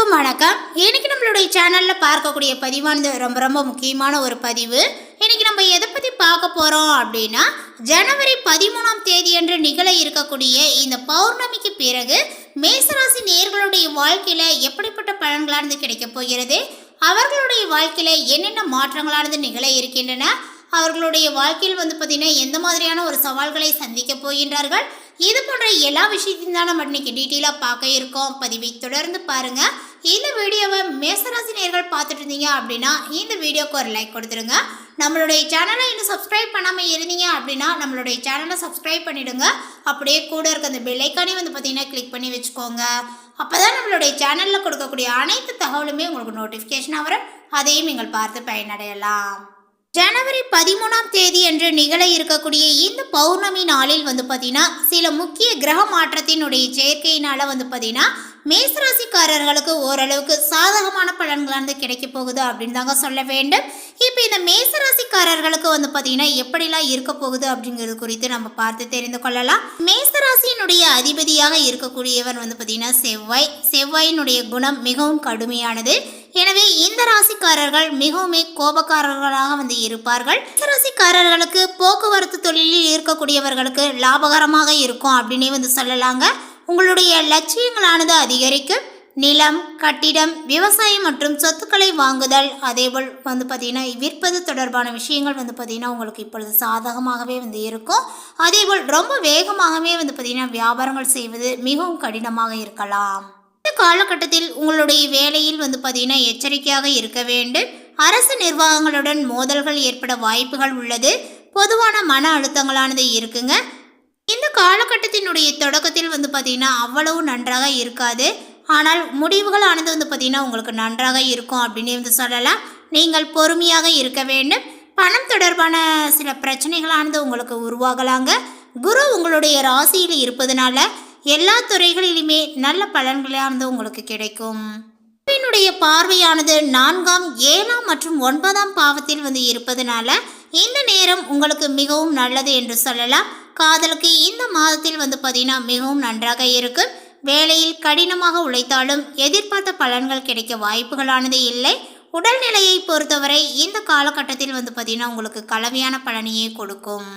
எல்லாருக்கும் வணக்கம். இன்னைக்கு நம்மளுடைய சேனல்ல பார்க்கக்கூடிய பதிவானது ரொம்ப ரொம்ப முக்கியமான ஒரு பதிவு. இன்னைக்கு நம்ம எதை பத்தி பார்க்க போறோம் அப்படின்னா ஜனவரி பதிமூணாம் தேதி அன்று நிகழ இருக்கக்கூடிய இந்த பௌர்ணமிக்கு பிறகு மேசராசி நேர்களுடைய வாழ்க்கையில எப்படிப்பட்ட பலன்களானது கிடைக்க போகிறது? அவர்களுடைய வாழ்க்கையில என்னென்ன மாற்றங்களானது நிகழ இருக்கின்றன? அவர்களுடைய வாழ்க்கையில் வந்து பார்த்தீங்கன்னா எந்த மாதிரியான ஒரு சவால்களை சந்திக்க போகின்றார்கள்? இது போன்ற எல்லா விஷயத்தையும் தான் நம்ம இன்னைக்கு டீட்டெயிலாக பார்க்க இருக்கோம். பதிவை தொடர்ந்து பாருங்கள் இந்த வீடியோவை மேசராசி நேர்கள் பார்த்துட்டு இருந்தீங்க அப்படின்னா இந்த வீடியோக்கு ஒரு லைக் கொடுத்துருங்க நம்மளுடைய சேனலை இன்னும் சப்ஸ்கிரைப் பண்ணாமல் இருந்தீங்க அப்படின்னா நம்மளுடைய சேனலை சப்ஸ்கிரைப் பண்ணிடுங்க. அப்படியே கூட இருக்க அந்த பெல்லைக்கானே வந்து பார்த்தீங்கன்னா கிளிக் பண்ணி வச்சுக்கோங்க. அப்போ தான் நம்மளுடைய சேனலில் கொடுக்கக்கூடிய அனைத்து தகவலுமே உங்களுக்கு நோட்டிஃபிகேஷனாக வரும். அதையும் நீங்கள் பார்த்து பயனடையலாம். ஜனவரி பதிமூணாம் தேதி என்று நிகழ இருக்கக்கூடிய இந்த பௌர்ணமி நாளில் வந்து பார்த்தீங்கன்னா சில முக்கிய கிரக மாற்றத்தினுடைய சேர்க்கையினால வந்து பார்த்தீங்கன்னா மேசராசிக்காரர்களுக்கு ஓரளவுக்கு சாதகமான பலன்களானது கிடைக்க போகுது அப்படின்னு தாங்க சொல்ல வேண்டும். இப்போ இந்த மேசராசிக்காரர்களுக்கு வந்து பார்த்தீங்கன்னா எப்படிலாம் இருக்க போகுது அப்படிங்கிறது குறித்து நம்ம பார்த்து தெரிந்து கொள்ளலாம். மேசராசியினுடைய அதிபதியாக இருக்கக்கூடியவர் வந்து பார்த்தீங்கன்னா செவ்வாய். செவ்வாயினுடைய குணம் மிகவும் கடுமையானது. எனவே இந்த ராசிக்காரர்கள் மிகவுமே கோபக்காரர்களாக வந்து இருப்பார்கள். இந்த ராசிக்காரர்களுக்கு போக்குவரத்து தொழிலில் இருக்கக்கூடியவர்களுக்கு லாபகரமாக இருக்கும் அப்படின்னே வந்து சொல்லலாங்க. உங்களுடைய லட்சியங்களானது அதிகரிக்கும். நிலம் கட்டிடம் விவசாயம் மற்றும் சொத்துக்களை வாங்குதல் அதேபோல் வந்து பார்த்திங்கன்னா விற்பது தொடர்பான விஷயங்கள் வந்து பார்த்திங்கன்னா உங்களுக்கு இப்பொழுது சாதகமாகவே வந்து இருக்கும். அதேபோல் ரொம்ப வேகமாகவே வந்து பார்த்திங்கன்னா வியாபாரங்கள் செய்வது மிகவும் கடினமாக இருக்கலாம். இந்த காலகட்டத்தில் உங்களுடைய வேலையில் வந்து பார்த்தீங்கன்னா எச்சரிக்கையாக இருக்க வேண்டும். அரசு நிர்வாகங்களுடன் மோதல்கள் ஏற்பட வாய்ப்புகள் உள்ளது. பொதுவான மன அழுத்தங்களானது இருக்குங்க. இந்த காலகட்டத்தினுடைய தொடக்கத்தில் வந்து பார்த்தீங்கன்னா அவ்வளவு நன்றாக இருக்காது. ஆனால் முடிவுகளானது வந்து பார்த்தீங்கன்னா உங்களுக்கு நன்றாக இருக்கும் அப்படின்னு வந்து சொல்லலாம். நீங்கள் பொறுமையாக இருக்க வேண்டும். பணம் தொடர்பான சில பிரச்சனைகளானது உங்களுக்கு உருவாகலாங்க. குரு உங்களுடைய ராசியில் இருப்பதனால எல்லா துறைகளிலுமே நல்ல பலன்களானது உங்களுக்கு கிடைக்கும். குருவினுடைய பார்வையானது நான்காம் ஏழாம் மற்றும் ஒன்பதாம் பாவத்தில் வந்து இருப்பதனால இந்த நேரம் உங்களுக்கு மிகவும் நல்லது என்று சொல்லலாம். காதலுக்கு இந்த மாதத்தில் வந்து பார்த்தீங்கன்னா மிகவும் நன்றாக இருக்கும் வேலையில் கடினமாக உழைத்தாலும் எதிர்பார்த்த பலன்கள் கிடைக்க வாய்ப்புகளானது இல்லை. உடல்நிலையை பொறுத்தவரை இந்த காலகட்டத்தில் வந்து பார்த்தீங்கன்னா உங்களுக்கு கலவையான பலனையே கொடுக்கும்.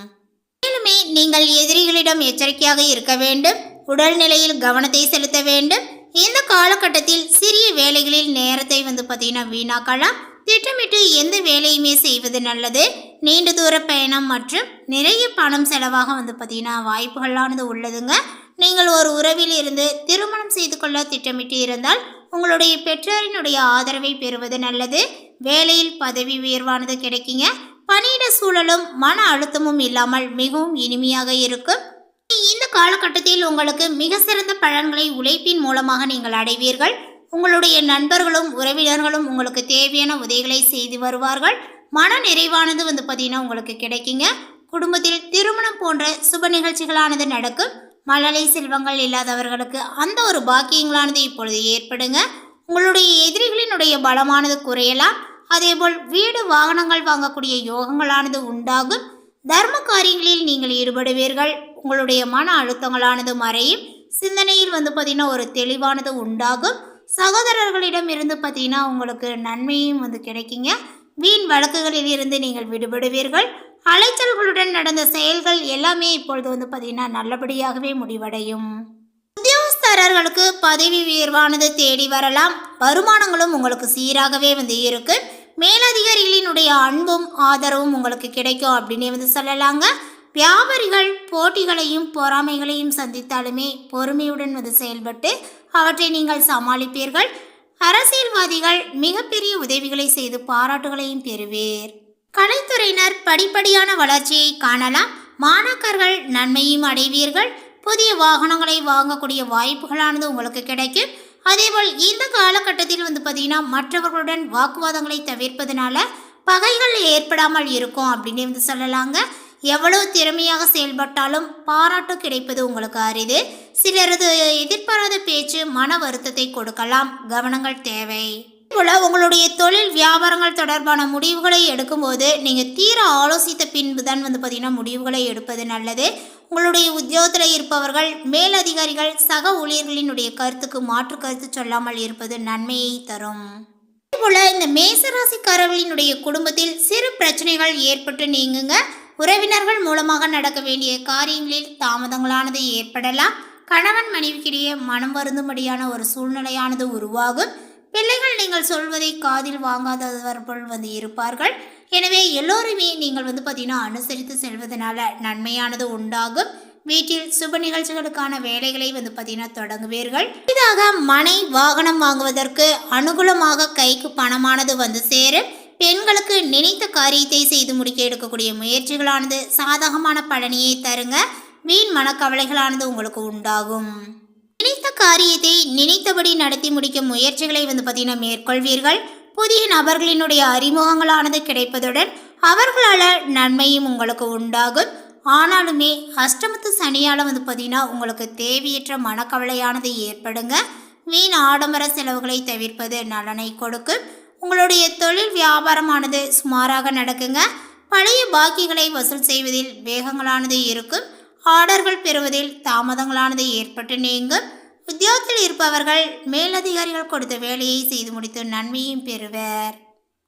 மேலுமே நீங்கள் எதிரிகளிடம் எச்சரிக்கையாக இருக்க வேண்டும். உடல்நிலையில் கவனத்தை செலுத்த வேண்டும். இந்த காலகட்டத்தில் சிறிய வேலைகளில் நேரத்தை வந்து பார்த்தீங்கன்னா வீணாக்கலாம். திட்டமிட்டு எந்த வேலையுமே செய்வது நல்லது. நீண்ட தூர பயணம் மற்றும் நிறைய பணம் செலவாக வந்து பார்த்தீங்கன்னா வாய்ப்புகளானது உள்ளதுங்க. நீங்கள் ஒரு உறவில் இருந்து திருமணம் செய்து கொள்ள திட்டமிட்டு இருந்தால் உங்களுடைய பெற்றோரினுடைய ஆதரவை பெறுவது நல்லது. வேலையில் பதவி உயர்வானது கிடைக்குங்க. பணியிட சூழலும் மன அழுத்தமும் இல்லாமல் மிகவும் இனிமையாக இருக்கும். இந்த காலகட்டத்தில் உங்களுக்கு மிக சிறந்த பலன்களை உழைப்பின் மூலமாக நீங்கள் அடைவீர்கள். உங்களுடைய நண்பர்களும் உறவினர்களும் உங்களுக்கு தேவையான உதவிகளை செய்து வருவார்கள். மன நிறைவானது வந்து பார்த்தீங்கன்னா உங்களுக்கு கிடைக்குங்க. குடும்பத்தில் திருமணம் போன்ற சுப நிகழ்ச்சிகளானது நடக்கும். மழலை செல்வங்கள் இல்லாதவர்களுக்கு அந்த ஒரு பாக்கியங்களானது இப்பொழுது ஏற்படுங்க. உங்களுடைய எதிரிகளினுடைய பலமானது குறையலாம். அதேபோல் வீடு வாகனங்கள் வாங்கக்கூடிய யோகங்களானது உண்டாகும். தர்ம காரியங்களில் நீங்கள் ஈடுபடுவீர்கள். உங்களுடைய மன அழுத்தங்களானது மறையும். சிந்தனையில் வந்து பார்த்தீங்கன்னா ஒரு தெளிவானது உண்டாகும். சகோதரர்களிடம் இருந்து பார்த்தீங்கன்னா உங்களுக்கு நன்மையும் வந்து கிடைக்குங்க. வீண் வழக்குகளில் இருந்து நீங்கள் விடுபடுவீர்கள். அலைச்சல்களுடன் நடந்த செயல்கள் எல்லாமே இப்பொழுது வந்து பார்த்தீங்கன்னா நல்லபடியாகவே முடிவடையும். உத்தியோகஸ்தரர்களுக்கு பதவி உயர்வானது தேடி வரலாம். வருமானங்களும் உங்களுக்கு சீராகவே வந்து இருக்கு மேலதிகாரிகளினுடைய அன்பும் ஆதரவும் உங்களுக்கு கிடைக்கும் அப்படின்னு வந்து சொல்லலாங்க. வியாபாரிகள் போட்டிகளையும் பொறாமைகளையும் சந்தித்தாலுமே பொறுமையுடன் வந்து செயல்பட்டு அவற்றை நீங்கள் சமாளிப்பீர்கள். அரசியல்வாதிகள் மிகப்பெரிய உதவிகளை செய்து பாராட்டுகளையும் பெறுவீர். கலைத்துறையினர் படிப்படியான வளர்ச்சியை காணலாம். மாணாக்கர்கள் நன்மையும் அடைவீர்கள். புதிய வாகனங்களை வாங்கக்கூடிய வாய்ப்புகளானது உங்களுக்கு கிடைக்கும். அதேபோல் இந்த காலகட்டத்தில் வந்து பார்த்தீங்கன்னா மற்றவர்களுடன் வாக்குவாதங்களை தவிர்ப்பதனால பகைகள் ஏற்படாமல் இருக்கும் அப்படின்னு வந்து சொல்லலாங்க. எவ்வளவு திறமையாக செயல்பட்டாலும் பாராட்டு கிடைப்பது உங்களுக்கு அரிது. சிலரது எதிர்பாராத பேச்சு மன வருத்தத்தை கொடுக்கலாம். கவனங்கள் தேவை. போல உங்களுடைய தொழில் வியாபாரங்கள் தொடர்பான முடிவுகளை எடுக்கும்போது நீங்கள் தீர ஆலோசித்த பின்பு தான் வந்து பார்த்தீங்கன்னா முடிவுகளை எடுப்பது நல்லது. உங்களுடைய உத்தியோகத்தில் இருப்பவர்கள் மேலதிகாரிகள் சக ஊழியர்களினுடைய கருத்துக்கு மாற்று கருத்து சொல்லாமல் இருப்பது நன்மையை தரும். போல இந்த மேசராசிக்காரர்களினுடைய குடும்பத்தில் சிறு பிரச்சனைகள் ஏற்பட்டு நீங்குங்க. உறவினர்கள் மூலமாக நடக்க வேண்டிய காரியங்களில் தாமதங்களானது ஏற்படலாம். கணவன் மனைவிக்கிடையே மனம் வருந்தும்படியான ஒரு சூழ்நிலையானது உருவாகும். பிள்ளைகள் நீங்கள் சொல்வதை காதில் வாங்காதவர்கள் வந்து இருப்பார்கள். எனவே எல்லோருமே நீங்கள் வந்து பார்த்தீங்கன்னா அனுசரித்து செல்வதனால நன்மையானது உண்டாகும். வீட்டில் சுப நிகழ்ச்சிகளுக்கான வேலைகளை வந்து பார்த்தீங்கன்னா தொடங்குவீர்கள். இதாக மனை வாகனம் வாங்குவதற்கு அனுகூலமாக கைக்கு பணமானது வந்து சேரும். பெண்களுக்கு நினைத்த காரியத்தை செய்து முடிக்க எடுக்கக்கூடிய முயற்சிகளானது சாதகமான பழனியை தருங்க. வீண் மனக்கவலைகளானது உங்களுக்கு உண்டாகும். நினைத்த காரியத்தை நினைத்தபடி நடத்தி முடிக்க முயற்சிகளை வந்து பார்த்தீங்கன்னா மேற்கொள்வீர்கள். புதிய நபர்களினுடைய அறிமுகங்களானது கிடைப்பதுடன் அவர்களால் நன்மையும் உங்களுக்கு உண்டாகும். ஆனாலுமே அஷ்டமத்து சனியால் வந்து பார்த்தீங்கன்னா உங்களுக்கு தேவையற்ற மனக்கவலையானது ஏற்படுங்க. வீண் ஆடம்பர செலவுகளை தவிர்ப்பது நலனை கொடுக்கும். உங்களுடைய தொழில் வியாபாரமானது சுமாராக நடக்குங்க. பழைய பாக்கிகளை வசூல் செய்வதில் வேகங்களானது இருக்கும். ஆர்டர்கள் பெறுவதில் தாமதங்களானது ஏற்பட்டு நீங்கும். உத்தியோகத்தில் இருப்பவர்கள் மேலதிகாரிகள் கொடுத்த வேலையை செய்து முடித்து நன்மையும் பெறுவர்.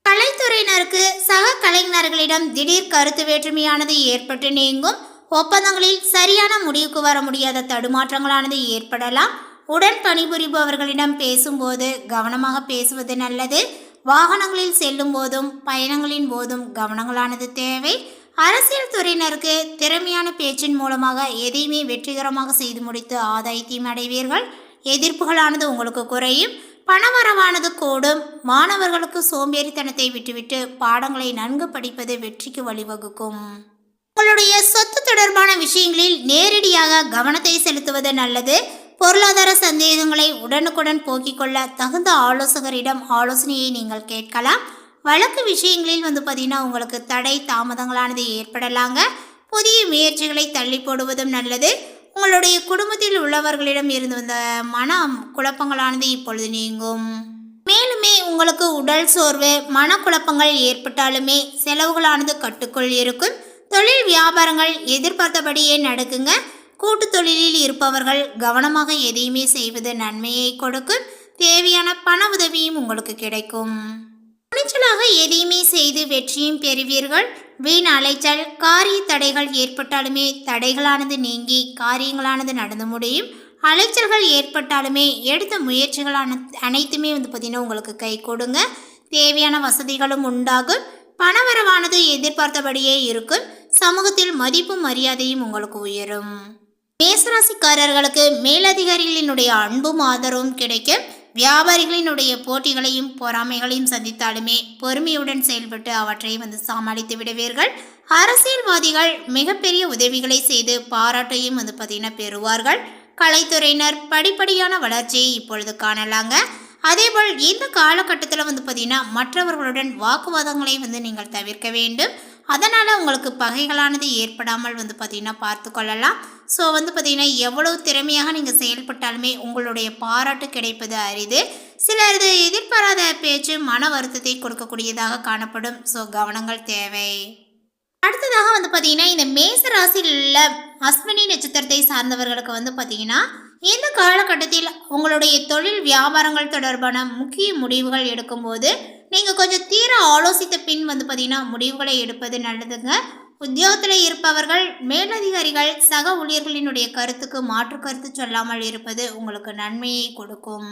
கலைத்துறையினருக்கு சக கலைஞர்களிடம் திடீர் கருத்து வேற்றுமையானது ஏற்பட்டு நீங்கும். ஒப்பந்தங்களில் சரியான முடிவுக்கு வர முடியாத தடுமாற்றங்களானது ஏற்படலாம். உடன் பணிபுரிபவர்களிடம் பேசும்போது கவனமாக பேசுவது நல்லது. வாகனங்களில் செல்லும் போதும் பயணங்களின் போதும் கவனங்களானது தேவை. அரசியல் துறையினருக்கு திறமையான பேச்சின் மூலமாக எதையுமே வெற்றிகரமாக செய்து முடித்து ஆதாயத்தையும் அடைவீர்கள். எதிர்ப்புகளானது உங்களுக்கு குறையும். பணவரவானது கூடும். மாணவர்களுக்கு சோம்பேறித்தனத்தை விட்டுவிட்டு பாடங்களை நன்கு படிப்பது வெற்றிக்கு வழிவகுக்கும். உங்களுடைய சொத்து தொடர்பான விஷயங்களில் நேரடியாக கவனத்தை செலுத்துவது நல்லது. பொருளாதார சந்தேகங்களை உடனுக்குடன் போக்கிக் கொள்ள தகுந்த ஆலோசகரிடம் ஆலோசனையை நீங்கள் கேட்கலாம். வழக்கு விஷயங்களில் வந்து பார்த்தீங்கன்னா உங்களுக்கு தடை தாமதங்களானது ஏற்படலாங்க. புதிய முயற்சிகளை தள்ளி போடுவதும் நல்லது. உங்களுடைய குடும்பத்தில் உள்ளவர்களிடம் இருந்து வந்த மன குழப்பங்களானது இப்பொழுது நீங்கும். மேலுமே உங்களுக்கு உடல் சோர்வு மனக்குழப்பங்கள் ஏற்பட்டாலுமே செலவுகளானது கட்டுக்குள் இருக்கும். தொழில் வியாபாரங்கள் எதிர்பார்த்தபடியே நடக்குங்க. கூட்டு தொழிலில் இருப்பவர்கள் கவனமாக எதையுமே செய்வது நன்மையை கொடுக்கும். தேவையான பண உதவியும் உங்களுக்கு கிடைக்கும். துணிச்சலாக எதையுமே செய்து வெற்றியும் பெறுவீர்கள். வீண் அலைச்சல் காரிய தடைகள் ஏற்பட்டாலுமே தடைகளானது நீங்கி காரியங்களானது நடந்து முடியும். அலைச்சல்கள் ஏற்பட்டாலுமே எடுத்த முயற்சிகளான அனைத்துமே வந்து பார்த்திங்கன்னா உங்களுக்கு கை கொடுங்க. தேவையான வசதிகளும் உண்டாகும். பணவரவானது எதிர்பார்த்தபடியே இருக்கும். சமூகத்தில் மதிப்பும் மரியாதையும் உங்களுக்கு உயரும். மேசராசிக்காரர்களுக்கு மேலதிகாரிகளினுடைய அன்பும் ஆதரவும் கிடைக்கும் வியாபாரிகளினுடைய போட்டிகளையும் பொறாமைகளையும் சந்தித்தாலுமே பொறுமையுடன் செயல்பட்டு அவற்றை வந்து சமாளித்து விடுவீர்கள். அரசியல்வாதிகள் மிகப்பெரிய உதவிகளை செய்து பாராட்டையும் வந்து பார்த்தீங்கன்னா பெறுவார்கள். கலைத்துறையினர் படிப்படியான வளர்ச்சியை இப்பொழுது காணலாங்க. அதேபோல் இந்த காலகட்டத்தில் வந்து பார்த்தீங்கன்னா மற்றவர்களுடன் வாக்குவாதங்களை வந்து நீங்கள் தவிர்க்க வேண்டும். அதனால் உங்களுக்கு பகைகளானது ஏற்படாமல் வந்து பார்த்தீங்கன்னா பார்த்து கொள்ளலாம். ஸோ வந்து பார்த்திங்கன்னா எவ்வளவு திறமையாக நீங்கள் செயல்பட்டாலுமே உங்களுடைய பாராட்டு கிடைப்பது அரிது. சிலரது எதிர்பாராத பேச்சு மன வருத்தத்தை கொடுக்கக்கூடியதாக காணப்படும். ஸோ கவனங்கள் தேவை. அடுத்ததாக வந்து பார்த்தீங்கன்னா இந்த மேச ராசியில் உள்ள அஸ்வினி நட்சத்திரத்தை சார்ந்தவர்களுக்கு வந்து பார்த்தீங்கன்னா இந்த காலகட்டத்தில் உங்களுடைய தொழில் வியாபாரங்கள் தொடர்பான முக்கிய முடிவுகள் எடுக்கும்போது நீங்கள் கொஞ்சம் தீர ஆலோசித்த பின் வந்து பார்த்தீங்கன்னா முடிவுகளை எடுப்பது நல்லதுங்க. உத்தியோகத்தில் இருப்பவர்கள் மேலதிகாரிகள் சக ஊழியர்களினுடைய கருத்துக்கு மாற்று கருத்து சொல்லாமல் இருப்பது உங்களுக்கு நன்மையை கொடுக்கும்.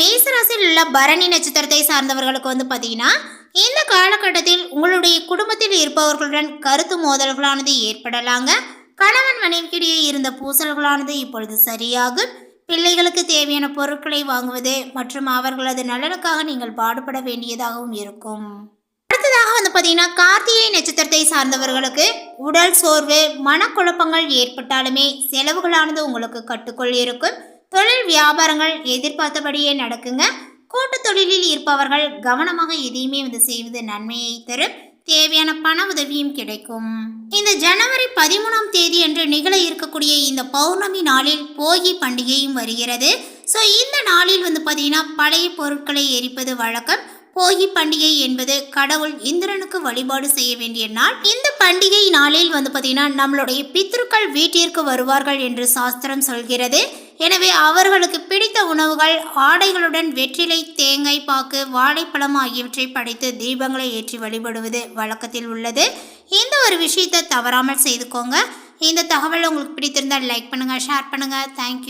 மேசராசியில் உள்ள பரணி நட்சத்திரத்தை சார்ந்தவர்களுக்கு வந்து பார்த்தீங்கன்னா இந்த காலகட்டத்தில் உங்களுடைய குடும்பத்தில் இருப்பவர்களுடன் கருத்து மோதல்களானது ஏற்படலாங்க. கணவன் மனைவிக்கிடையே இருந்த பூசல்களானது இப்பொழுது சரியாகும். பிள்ளைகளுக்கு தேவையான பொருட்களை வாங்குவது மற்றும் அவர்களது நலனுக்காக நீங்கள் பாடுபட வேண்டியதாகவும் இருக்கும். அடுத்ததாக வந்து பார்த்தீங்கன்னா கார்த்திகை நட்சத்திரத்தை சார்ந்தவர்களுக்கு உடல் சோர்வு மனக்குழப்பங்கள் ஏற்பட்டாலுமே செலவுகளானது உங்களுக்கு கட்டுக்குள் இருக்கும். தொழில் வியாபாரங்கள் எதிர்பார்த்தபடியே நடக்குங்க. கூட்டு தொழிலில் இருப்பவர்கள் கவனமாக எதையுமே வந்து செய்வது நன்மையை தரும். தேவையான பண உதவியும் கிடைக்கும். இந்த ஜனவரி பதிமூணாம் தேதி என்று நிகழ இருக்கக்கூடிய இந்த பௌர்ணமி நாளில் போகி பண்டிகையும் வருகிறது. ஸோ இந்த நாளில் வந்து பார்த்தீங்கன்னா பழைய பொருட்களை எரிப்பது வழக்கம். போகி பண்டிகை என்பது கடவுள் இந்திரனுக்கு வழிபாடு செய்ய வேண்டிய நாள். இந்த பண்டிகை நாளில் வந்து பார்த்தீங்கன்னா நம்மளுடைய பித்ருக்கள் வீட்டிற்கு வருவார்கள் என்று சாஸ்திரம் சொல்கிறது. எனவே அவர்களுக்கு பிடித்த உணவுகள் ஆடைகளுடன் வெற்றிலை தேங்காய் பாக்கு வாழைப்பழம் ஆகியவற்றை படைத்து தீபங்களை ஏற்றி வழிபடுவது வழக்கத்தில் உள்ளது. இந்த ஒரு விஷயத்தை தவறாமல் செய்துக்கோங்க. இந்த தகவல் உங்களுக்கு பிடித்திருந்தால் லைக் பண்ணுங்கள் ஷேர் பண்ணுங்கள் தேங்க்யூ